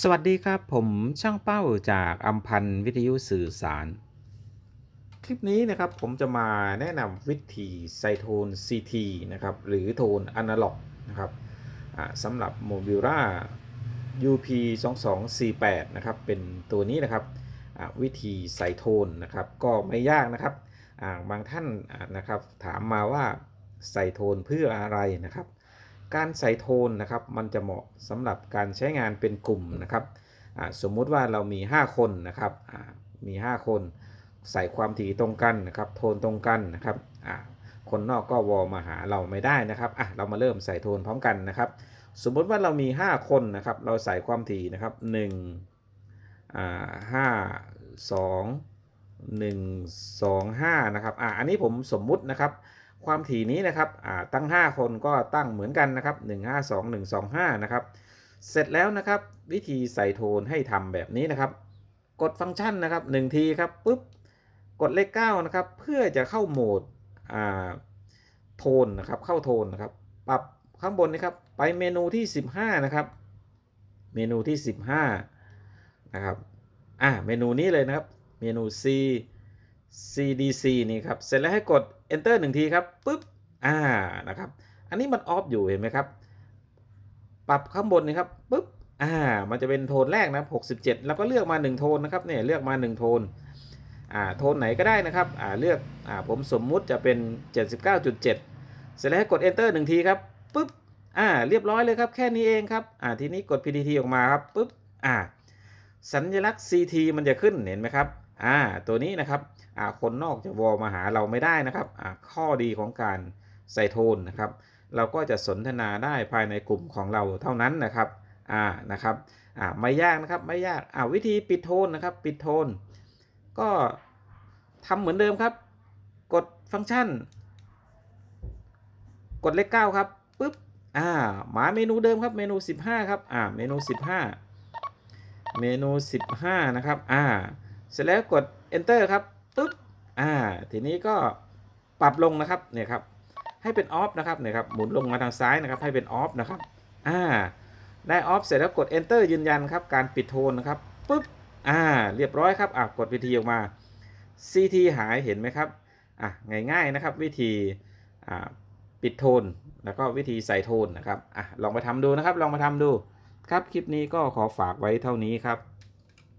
สวัสดีครับผมช่างเป้าจากอัมพันธ์วิทยุสื่อสาร คลิปนี้นะครับผมจะมาแนะนำวิธีใส่โทน CT นะครับหรือโทนอนาล็อกนะครับสำหรับ m o b i l a UP 2 2 4 8นะครับเป็นตัวนี้นะครับวิธีใส่โทนนะครับก็ไม่ยากนะครับบางท่านนะครับถามมาว่าใส่โทนเพื่ออะไรนะครับ การใส่โทนนะครับ มันจะเหมาะสำหรับการใช้งานเป็นกลุ่มนะครับสมมุติว่าเรามี 5 คนนะครับมี 5 คนใส่ความถี่ตรงกันนะครับ โทนตรงกันนะครับคนนอกก็วอลมาหาเราไม่ได้นะครับอะเรามาเริ่มใส่โทนพร้อมกันนะครับ สมมุติว่าเรามี 5 คนนะครับ เราใส่ความถี่นะครับ1อ่าห้าสองหนึ่งสองห้านะครับอ่าอันนี้ผมสมมุตินะครับ ความถี่นี้นะครับตั้ง 5 คนก็ตั้งเหมือนกันนะครับ 1 5 2 1 2 5 นะครับ เสร็จแล้วนะครับ วิธีใส่โทนให้ทำแบบนี้นะครับ กดฟังก์ชันนะครับ1ทีครับปุ๊บกดเลข9นะครับ เพื่อจะเข้าโหมดโทนนะครับ เข้าโทนนะครับ ปรับข้างบนนะครับไปเมนูที่ 15 นะครับ เมนูที่ 15 นะครับ อ่า เมนูนี้เลยนะครับ เมนู C CDC นี่ครับ เสร็จแล้วให้กด enter 1 ทีครับปุ๊บ อ่า นะครับ อันนี้มันออฟอยู่เห็นไหมครับ ปรับข้างบนนี่ครับปุ๊บ อ่า มันจะเป็นโทนแรกนะครับ67 แล้วก็เลือกมา 1 โทนนะครับ เนี่ย เลือกมา 1 โทน อ่า โทนไหนก็ได้นะครับ อ่า เลือก อ่า ผมสมมุติจะเป็น 79.7 เสร็จแล้วให้กด enter 1 ทีครับปุ๊บ อ่า เรียบร้อยเลยครับ แค่นี้เองครับ อ่า ทีนี้กด PDT ออกมาครับปุ๊บ อ่า สัญลักษณ์ CT มันจะขึ้น เห็นไหมครับ อ่าตัวนี้นะครับอ่าคนนอกจะวอลมาหาเราไม่ได้นะครับอ่าข้อดีของการใส่โทนนะครับ เราก็จะสนทนาได้ภายในกลุ่มของเราเท่านั้นนะครับอ่านะครับอ่าไม่ยากนะครับไม่ยากอ่าวิธีปิดโทนนะครับปิดโทน ก็ทำเหมือนเดิมครับ กดฟังก์ชัน กดเลข9ครับปึ๊บอ่ามาเมนูเดิมครับเมนู 15 ครับอ่าเมนู 15 เมนู 15 นะครับอ่า เสร็จแล้วกด enter ครับปึ๊บอ่า ทีนี้ก็ปรับลงนะครับเนี่ยครับให้เป็น off นะครับเนี่ยครับหมุนลงมาทางซ้ายนะครับ ให้เป็น off นะครับอ่าได้ off เสร็จแล้วกด enter ยืนยันครับ การปิดโทนนะครับปึ๊บอ่า เรียบร้อยครับอะกดวิธีออกมา CT หายเห็นไหมครับอะง่ายๆนะครับ วิธีอ่าปิดโทน แล้วก็วิธีใส่โทนนะครับอะลองไปทำดูนะครับ ลองมาทำดูครับคลิปนี้ก็ขอฝากไว้เท่านี้ครับ